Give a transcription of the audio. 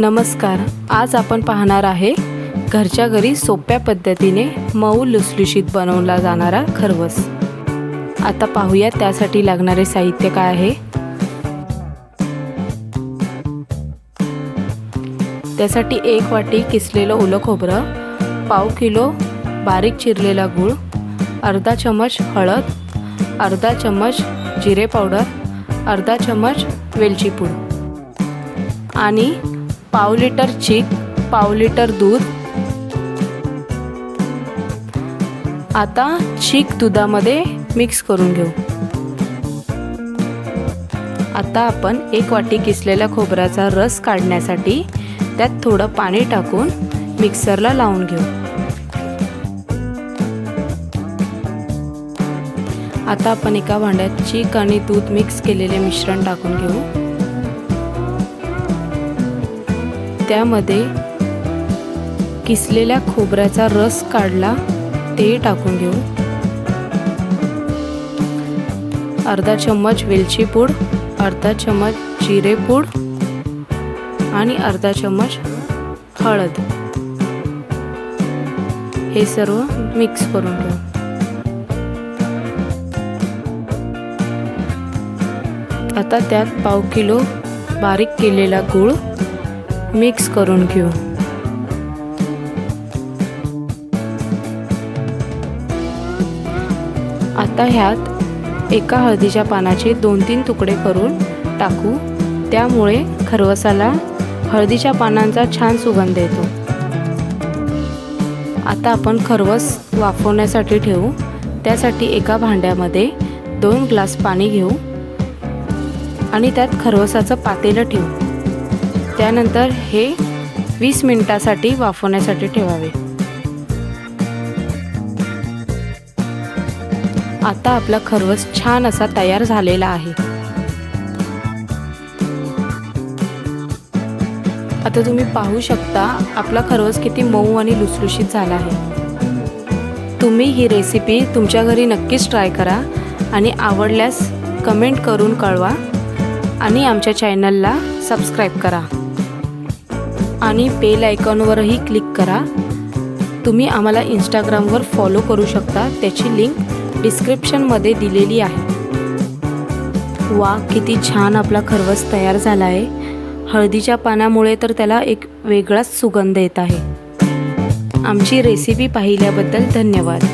नमस्कार आज आपण पाहणार आहे घरच्या घरी सोप्या पद्धतीने मऊ लुसलुशीत बनवला जाणारा खरवस. आता पाहूया त्यासाठी लागणारे साहित्य काय आहे. त्यासाठी एक वाटी किसलेलं ओलं खोबरं पाव किलो बारीक चिरलेला गूळ अर्धा चमच हळद अर्धा चमच जिरे पावडर अर्धा चमच वेलची पूड आणि पाव लिटर चीक पाव लिटर दूध. आता चीक दुधामध्ये मिक्स करून घेऊ. आता आपण एक वाटी किसलेल्या खोबऱ्याचा रस काढण्यासाठी त्यात थोडं पाणी टाकून मिक्सरला लावून घेऊ. आता आपण एका भांड्यात चीक आणि दूध मिक्स केलेले मिश्रण टाकून घेऊ. त्यामध्ये किसलेल्या खोबऱ्याचा रस काढला ते टाकून घेऊ. अर्धा चम्मच वेलची पूड अर्धा चम्मच जिरे पूड आणि अर्धा चम्मच हळद. हे सर्व मिक्स करून घेऊ. आता त्यात पाव किलो बारीक केलेला गूळ मिक्स करून घेऊ. आता ह्यात एका हळदीच्या पानाचे दोन तीन तुकडे करून टाकू. त्यामुळे खरवसाला हळदीच्या पानांचा छान सुगंध येतो. आता आपण खरवस वाफवण्यासाठी ठेवू. त्यासाठी एका भांड्यामध्ये दोन ग्लास पाणी घेऊ आणि त्यात खरवसाचं पातेलं ठेवू. त्यानंतर हे वीस मिनिटासाठी वाफवण्यासाठी ठेवावे. आता आपला खरवस छान असा तयार झालेला आहे. आता तुम्ही पाहू शकता आपला खरवस किती मऊ आणि लुसलुशीत झाला आहे. तुम्ही ही रेसिपी तुमच्या घरी नक्कीच ट्राय करा आणि आवडल्यास कमेंट करून कळवा आणि आमच्या चॅनलला सबस्क्राईब करा. आणि बेल आयकॉनवरही क्लिक करा. तुम्ही आम्हाला इंस्टाग्रामवर फॉलो करू शकता. त्याची लिंक डिस्क्रिप्शनमध्ये दिलेली आहे. वा किती छान आपला खरवस तयार झाला आहे हळदीच्या पानामुळे तर त्याला एक वेगळाच सुगंध येत आहे. आमची रेसिपी पाहिल्याबद्दल धन्यवाद.